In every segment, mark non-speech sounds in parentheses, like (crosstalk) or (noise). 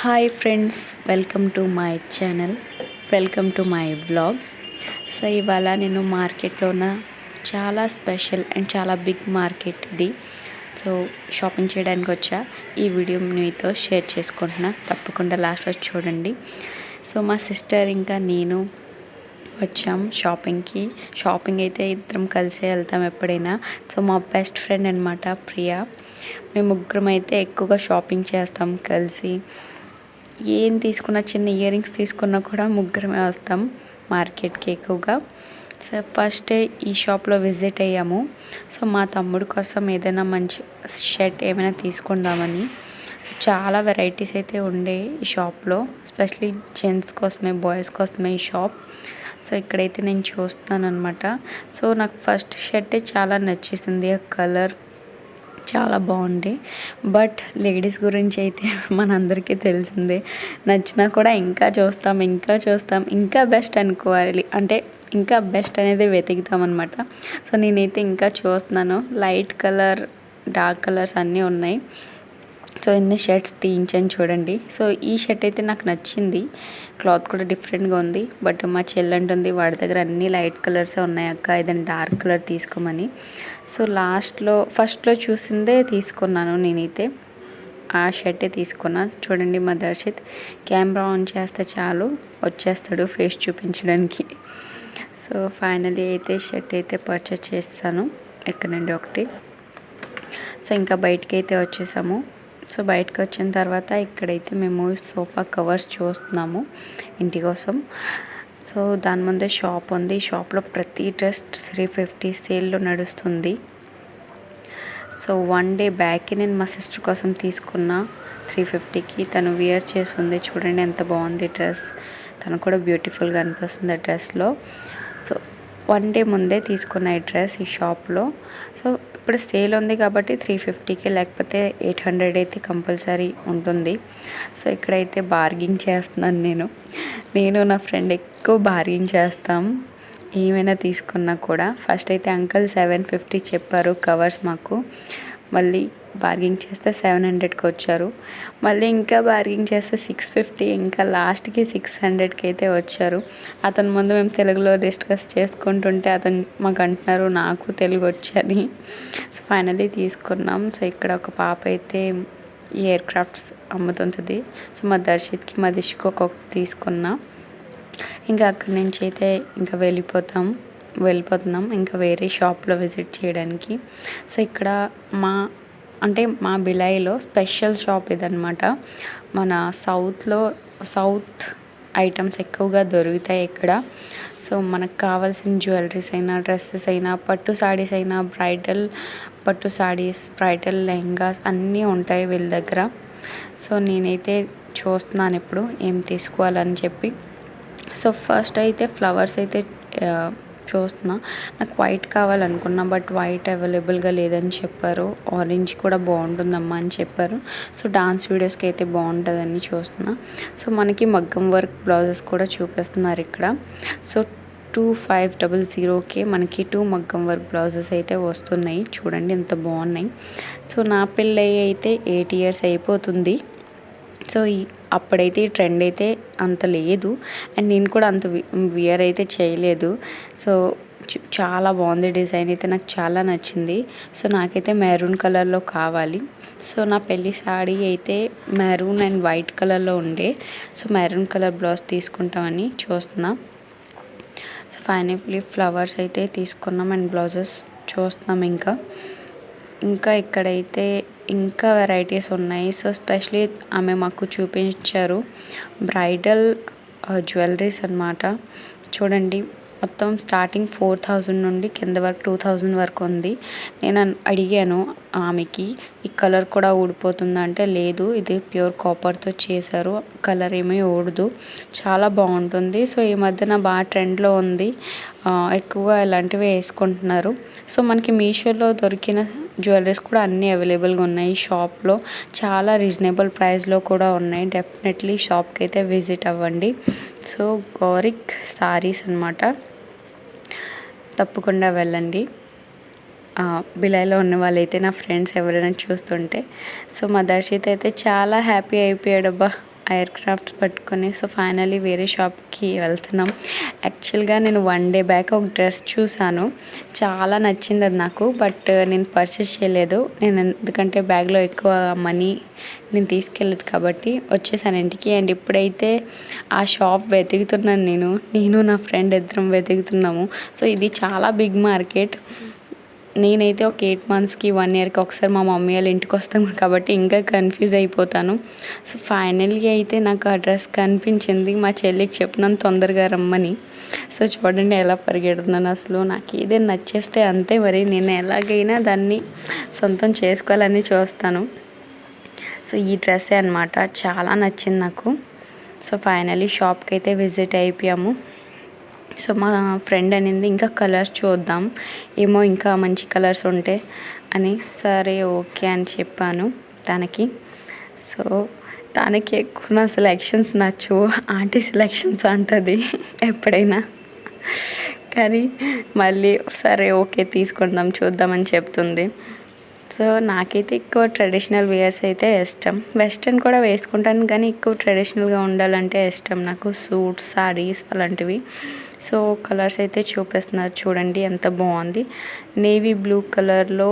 Hi friends welcome to my channel welcome to my vlog. So ఇవాళ నేను మార్కెట్లో ఉన్న చాలా స్పెషల్ అండ్ చాలా బిగ్ మార్కెట్ ఇది. సో షాపింగ్ చేయడానికి వచ్చా. ఈ వీడియో మీతో షేర్ చేసుకుంటున్నా. తప్పకుండా లాస్ట్ వచ్చి చూడండి. సో మా సిస్టర్ ఇంకా నేను వచ్చాం షాపింగ్కి. షాపింగ్ అయితే ఇద్దరం కలిసే వెళ్తాం ఎప్పుడైనా. సో మా బెస్ట్ ఫ్రెండ్ అనమాట ప్రియా. మేము ముగ్గురం అయితే ఎక్కువగా షాపింగ్ చేస్తాం కలిసి. ఏం తీసుకున్నా చిన్న ఇయర్ రింగ్స్ తీసుకున్నా కూడా ముగ్గురమే వస్తాం మార్కెట్కి ఎక్కువగా సో ఫస్ట్ ఈ షాప్లో విజిట్ అయ్యాము. సో మా తమ్ముడు కోసం ఏదైనా మంచి షర్ట్ ఏమైనా తీసుకుందామని. చాలా వెరైటీస్ అయితే ఉండే ఈ షాప్లో ఎస్పెషలీ జెంట్స్ కోసమే బాయ్స్ కోసమే ఈ షాప్. సో ఇక్కడైతే నేను చూస్తున్నాను అనమాట సో నాకు ఫస్ట్ షర్ట్ చాలా నచ్చేసింది. ఆ కలర్ చాలా బాగుంది. బట్ లేడీస్ గురించి అయితే (laughs) మనందరికీ తెలిసిందే. నచ్చినా కూడా ఇంకా చూస్తాం ఇంకా చూస్తాం ఇంకా బెస్ట్ అనుకోవాలి. అంటే ఇంకా బెస్ట్ అనేది వెతుకుతాం అనమాట సో నేనైతే ఇంకా చూస్తున్నాను. లైట్ కలర్ డార్క్ కలర్స్ అన్నీ ఉన్నాయి. సో ఎన్ని షర్ట్స్ తీయించాను చూడండి. సో ఈ షర్ట్ అయితే నాకు నచ్చింది. క్లాత్ కూడా డిఫరెంట్గా ఉంది. బట్ మా చెల్లంటుంది వాడి దగ్గర అన్ని లైట్ కలర్సే ఉన్నాయి అక్క. ఏదైనా డార్క్ కలర్ తీసుకోమని. సో లాస్ట్లో ఫస్ట్లో చూసిందే తీసుకున్నాను నేనైతే. ఆ షర్టే తీసుకున్నాను చూడండి మా దర్శిత్ కెమెరా ఆన్ చేస్తే చాలు. వచ్చేస్తాడు ఫేస్ చూపించడానికి. సో ఫైనలీ అయితే షర్ట్ అయితే పర్చేస్ చేస్తాను. ఎక్కడ నుండి ఒకటి. సో ఇంకా బయటకి అయితే వచ్చేసాము. సో బయటకు వచ్చిన తర్వాత ఇక్కడైతే మేము సోఫా కవర్స్ చూస్తున్నాము ఇంటి కోసం సో దాని ముందే షాప్ ఉంది. షాప్లో ప్రతి డ్రెస్ త్రీ ఫిఫ్టీ సేల్లో నడుస్తుంది. సో వన్ డే బ్యాక్ నేను మా సిస్టర్ కోసం తీసుకున్న త్రీ ఫిఫ్టీకి తను వియర్ చేసి ఉంది చూడండి ఎంత బాగుంది డ్రెస్. తను కూడా బ్యూటిఫుల్గా అనిపిస్తుంది ఆ డ్రెస్లో. సో వన్ డే ముందే తీసుకున్న ఈ డ్రెస్ ఈ షాప్లో. సో ఇప్పుడు సేల్ ఉంది కాబట్టి త్రీ ఫిఫ్టీకి లేకపోతే ఎయిట్ హండ్రెడ్ అయితే కంపల్సరీ ఉంటుంది. సో ఇక్కడైతే బార్గింగ్ చేస్తున్నాను నేను. నేను నా ఫ్రెండ్ ఎక్కువ బార్గింగ్ చేస్తాం. ఏమైనా తీసుకున్నా కూడా. ఫస్ట్ అయితే అంకల్ సెవెన్ ఫిఫ్టీ చెప్పారు కవర్స్ మాకు. మళ్ళీ బార్గింగ్ చేస్తే సెవెన్ హండ్రెడ్కి వచ్చారు. మళ్ళీ ఇంకా బార్గింగ్ చేస్తే సిక్స్ ఫిఫ్టీ ఇంకా లాస్ట్కి సిక్స్ హండ్రెడ్కి అయితే వచ్చారు. అతని ముందు మేము తెలుగులో డిస్కస్ చేసుకుంటుంటే అతను మాకు అంటున్నారు నాకు తెలుగు వచ్చని సో ఫైనలీ తీసుకున్నాం. సో ఇక్కడ ఒక పాప అయితే ఈ ఎయిర్ క్రాఫ్ట్స్ అమ్ముతుంటుంది. సో మా దర్శిత్కి మా దిష్కి ఒక్కొక్క తీసుకున్నా. ఇంకా అక్కడి నుంచి అయితే ఇంకా వెళ్ళిపోతాం. వెళ్ళిపోతున్నాం. ఇంకా వేరే షాప్లో విజిట్ చేయడానికి. సో ఇక్కడ మా అంటే మా బిలాయిలో స్పెషల్ షాప్ ఇదనమాట మన సౌత్లో సౌత్ ఐటమ్స్ ఎక్కువగా దొరుకుతాయి ఇక్కడ. సో మనకు కావాల్సిన జ్యువెలరీస్ అయినా డ్రెస్సెస్ అయినా పట్టు సాడీస్ అయినా బ్రైడల్ పట్టు సాడీస్ బ్రైడల్ లెహంగాస్ అన్నీ ఉంటాయి వీళ్ళ దగ్గర. సో నేనైతే చూస్తున్నాను ఇప్పుడు ఏం తీసుకోవాలని చెప్పి. సో ఫస్ట్ అయితే ఫ్లవర్స్ అయితే చూస్తున్నా. నాకు వైట్ కావాలనుకున్నా బట్ వైట్ అవైలబుల్గా లేదని చెప్పారు. ఆరెంజ్ కూడా బాగుంటుందమ్మా అని చెప్పారు. సో డాన్స్ వీడియోస్కి అయితే బాగుంటుందని చూస్తున్నా. సో మనకి మగ్గం వర్క్ బ్లౌజెస్ కూడా చూపిస్తున్నారు ఇక్కడ. సో టూ ఫైవ్ డబల్ జీరోకే మనకి టూ మగ్గం వర్క్ బ్లౌజెస్ అయితే వస్తున్నాయి. చూడండి ఎంత బాగున్నాయి. సో నా పెళ్ళి అయితే ఎయిట్ ఇయర్స్ అయిపోతుంది. సో ఈ అప్పుడైతే ఈ ట్రెండ్ అయితే అంత లేదు. అండ్ నేను కూడా అంత వియర్ అయితే చేయలేదు. సో చాలా బాగుంది డిజైన్ అయితే నాకు చాలా నచ్చింది. సో నాకైతే మెరూన్ కలర్లో కావాలి. సో నా పెళ్ళి సాడీ అయితే మెరూన్ అండ్ వైట్ కలర్లో ఉండే. సో మెరూన్ కలర్ బ్లౌజ్ తీసుకుంటామని చూస్తున్నా. సో ఫైనల్లీ ఫ్లవర్స్ అయితే తీసుకున్నాం అండ్ బ్లౌజెస్ చూస్తున్నాం ఇంకా. ఇంకా ఇక్కడైతే ఇంకా వెరైటీస్ ఉన్నాయి. సో స్పెషలీ ఆమె మాకు చూపించారు బ్రైడల్ జ్యువెలరీస్ అనమాట చూడండి మొత్తం స్టార్టింగ్ ఫోర్ థౌజండ్ నుండి కింద వరకు టూ థౌజండ్ వరకు ఉంది. నేను అడిగాను ఆమెకి ఈ కలర్ కూడా ఊడిపోతుందంటే లేదు ఇది ప్యూర్ కాపర్తో చేశారు. కలర్ ఏమీ ఊడదు. చాలా బాగుంటుంది. సో ఈ మధ్యన బాగా ట్రెండ్లో ఉంది. ఎక్కువ ఇలాంటివి వేసుకుంటున్నారు. సో మనకి మీషోలో దొరికిన జ్యువెలరీస్ కూడా అన్నీ అవైలబుల్గా ఉన్నాయి షాప్లో. చాలా రీజనబుల్ ప్రైస్లో కూడా ఉన్నాయి. డెఫినెట్లీ షాప్కి అయితే విజిట్ అవ్వండి. సో గోరిక్ సారీస్ అనమాట తప్పకుండా వెళ్ళండి. బిలాయిలో ఉన్న వాళ్ళైతే నా ఫ్రెండ్స్ ఎవరైనా చూస్తుంటే. సో మా దర్శిత్ అయితే చాలా హ్యాపీ అయిపోయాడు అబ్బా ఎయిర్ క్రాఫ్ట్స్ పట్టుకొని. సో ఫైనలీ వేరే షాప్కి వెళ్తున్నాం. యాక్చువల్గా నేను వన్ డే బ్యాక్ ఒక డ్రెస్ చూసాను చాలా నచ్చింది అది నాకు. బట్ uh, నేను పర్చేస్ చేయలేదు. నేను ఎందుకంటే బ్యాగ్లో ఎక్కువ మనీ నేను తీసుకెళ్ళదు కాబట్టి వచ్చేసాను ఇంటికి. అండ్ ఇప్పుడైతే ఆ షాప్ వెతుకుతున్నాను నేను. నేను నా ఫ్రెండ్ ఇద్దరం వెతుకుతున్నాము. సో ఇది చాలా బిగ్ మార్కెట్ నేనైతే ఒక ఎయిట్ మంత్స్కి వన్ ఇయర్కి ఒకసారి మా మమ్మీ వాళ్ళ ఇంటికి వస్తాం కాబట్టి ఇంకా కన్ఫ్యూజ్ అయిపోతాను. సో ఫైనల్గా అయితే నాకు ఆ డ్రెస్ కనిపించింది. మా చెల్లికి చెప్పినాను తొందరగా రమ్మని. సో చూడండి ఎలా పరిగెడుతున్నాను అసలు. నాకు ఏదైనా నచ్చేస్తే అంతే మరి. నేను ఎలాగైనా దాన్ని సొంతం చేసుకోవాలని చూస్తాను. సో ఈ డ్రెస్సే అనమాట చాలా నచ్చింది నాకు. సో ఫైనలీ షాప్కి అయితే విజిట్ అయిపోయాము. సో మా ఫ్రెండ్ అనింది ఇంకా కలర్స్ చూద్దాం ఏమో ఇంకా మంచి కలర్స్ ఉంటే అని. సరే ఓకే అని చెప్పాను తనకి. సో తనకి ఎక్కువ నా సెలెక్షన్స్ నచ్చు ఆంటీ సెలెక్షన్స్ అంటుంది ఎప్పుడైనా. కానీ మళ్ళీ సరే ఓకే తీసుకుందాం చూద్దామని చెప్తుంది. సో నాకైతే ఎక్కువ ట్రెడిషనల్ వేర్స్ అయితే ఇష్టం. వెస్ట్రన్ కూడా వేసుకుంటాను కానీ ఎక్కువ ట్రెడిషనల్గా ఉండాలంటే ఇష్టం నాకు సూట్స్ సారీస్ అలాంటివి. సో కలర్స్ అయితే చూపిస్తున్నారు చూడండి ఎంత బాగుంది. నేవీ బ్లూ కలర్లో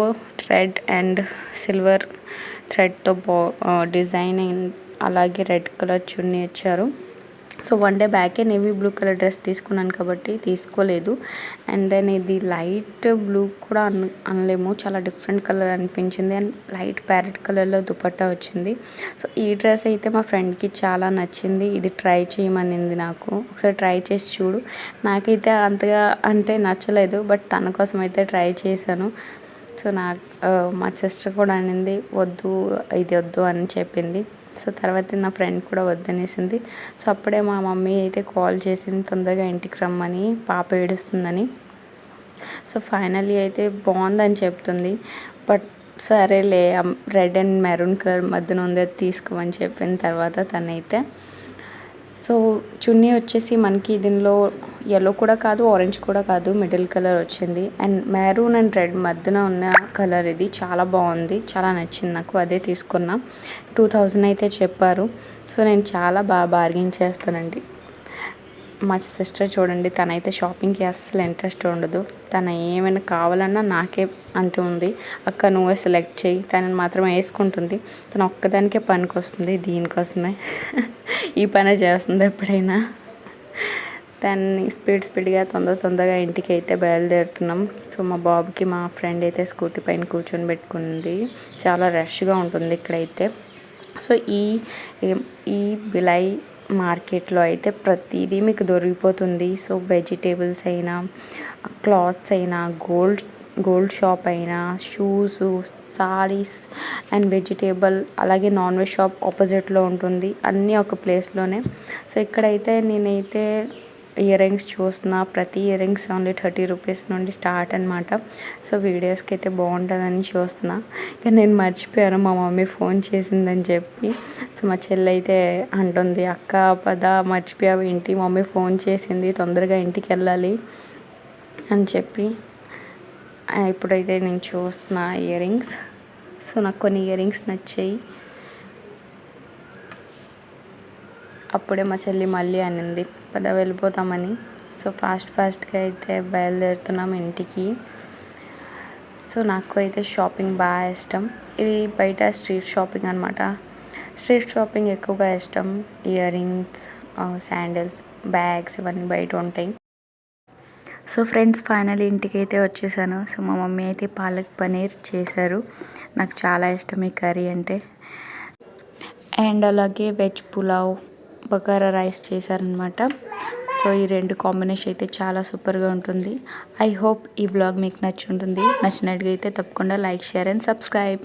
రెడ్ అండ్ సిల్వర్ థ్రెడ్తో బా డిజైన్ అలాగే రెడ్ కలర్ చున్నీ ఇచ్చారు. సో వన్ డే బ్యాకే నేవీ బ్లూ కలర్ డ్రెస్ తీసుకున్నాను కాబట్టి తీసుకోలేదు. అండ్ దెన్ ఇది లైట్ బ్లూ కూడా అన్ అనలేము. చాలా డిఫరెంట్ కలర్ అనిపించింది. అండ్ లైట్ ప్యారెట్ కలర్లో దుపట్టా వచ్చింది. సో ఈ డ్రెస్ అయితే మా ఫ్రెండ్కి చాలా నచ్చింది. ఇది ట్రై చేయమనింది నాకు. ఒకసారి ట్రై చేసి చూడు. నాకైతే అంతగా అంటే నచ్చలేదు. బట్ తన కోసం అయితే ట్రై చేశాను. సో నా మా సిస్టర్ కూడా అనింది వద్దు ఇది వద్దు అని చెప్పింది. సో తర్వాత నా ఫ్రెండ్ కూడా వద్దనేసింది. సో అప్పుడే మా మమ్మీ అయితే కాల్ చేసింది తొందరగా ఇంటికి రమ్మని పాప ఏడుస్తుందని. సో ఫైనల్లీ అయితే బాగుందని చెప్తుంది. బట్ సరేలే రెడ్ అండ్ మెరూన్ కలర్ మధ్యన ఉంది అది తీసుకోమని చెప్పిన తర్వాత తనైతే సో చున్నీ వచ్చేసి మనకి దీనిలో ఎల్లో కూడా కాదు ఆరెంజ్ కూడా కాదు మిడిల్ కలర్ వచ్చింది. అండ్ మెరూన్ అండ్ రెడ్ మధ్యన ఉన్న కలర్ ఇది. చాలా బాగుంది. చాలా నచ్చింది నాకు. అదే తీసుకున్నా. టూ థౌజండ్ అయితే చెప్పారు. సో నేను చాలా బాగా బార్గెన్ చేస్తానండి. మా సిస్టర్ చూడండి తనైతే షాపింగ్కి అస్సలు ఇంట్రెస్ట్ ఉండదు. తను ఏమైనా కావాలన్నా నాకే అంటూ ఉంది. అక్క నువ్వే సెలెక్ట్ చేయి తనని మాత్రమే వేసుకుంటుంది. తను ఒక్కదానికే పనికి వస్తుంది దీనికోసమే ఈ పనే చేస్తుంది ఎప్పుడైనా. దాన్ని స్పీడ్ స్పీడ్గా తొందర తొందరగా ఇంటికి అయితే బయలుదేరుతున్నాం. సో మా బాబుకి మా ఫ్రెండ్ అయితే స్కూటీ పైన కూర్చొని పెట్టుకుంది. చాలా రష్గా ఉంటుంది ఇక్కడైతే. సో ఈ ఈ బిలై మార్కెట్లో అయితే ప్రతిదీ మీకు దొరికిపోతుంది. సో వెజిటేబుల్స్ అయినా క్లాత్స్ అయినా గోల్డ్ గోల్డ్ షాప్ అయినా షూస్ సారీస్ అండ్ వెజిటేబుల్ అలాగే నాన్ వెజ్ షాప్ ఆపోజిట్లో ఉంటుంది. అన్నీ ఒక ప్లేస్లోనే. సో ఇక్కడైతే నేనైతే ఇయర్ రింగ్స్ చూస్తున్నా ప్రతి earrings only thirty rupees నుండి స్టార్ట్ అనమాట సో వీడియోస్కి అయితే బాగుంటుందని చూస్తున్నా. ఇక నేను మర్చిపోయాను మా మమ్మీ ఫోన్ చేసిందని చెప్పి. సో మా చెల్లి అయితే అంటుంది అక్క పద మర్చిపోయావు ఇంటి మమ్మీ ఫోన్ చేసింది తొందరగా ఇంటికి వెళ్ళాలి అని చెప్పి. ఇప్పుడైతే నేను చూస్తున్నా ఇయర్ రింగ్స్ సో నాకు కొన్ని ఇయర్ రింగ్స్ నచ్చాయి. అప్పుడే మా చెల్లి మళ్ళీ అనింది పద వెళ్ళిపోతామని. సో ఫాస్ట్ ఫాస్ట్గా అయితే బయలుదేరుతున్నాం ఇంటికి. సో నాకు అయితే షాపింగ్ బాగా ఇష్టం. ఇది బయట స్ట్రీట్ షాపింగ్ అనమాట స్ట్రీట్ షాపింగ్ ఎక్కువగా ఇష్టం. ఇయర్ రింగ్స్ శాండిల్స్ బ్యాగ్స్ ఇవన్నీ బయట ఉంటాయి. సో ఫ్రెండ్స్ ఫైనల్ ఇంటికి అయితే వచ్చేసాను. సో మా మమ్మీ అయితే పాలక్ పనీర్ చేశారు. నాకు చాలా ఇష్టం ఈ కర్రీ అంటే. అండ్ అలాగే వెజ్ పులావ్ బగారా రైస్ చేశారనమాట. సో ఈ రెండు కాంబినేషన్ అయితే చాలా సూపర్గా ఉంటుంది. ఐ హోప్ ఈ బ్లాగ్ మీకు నచ్చి ఉంటుంది. నచ్చినట్టుగా అయితే తప్పకుండా లైక్ షేర్ అండ్ సబ్స్క్రైబ్.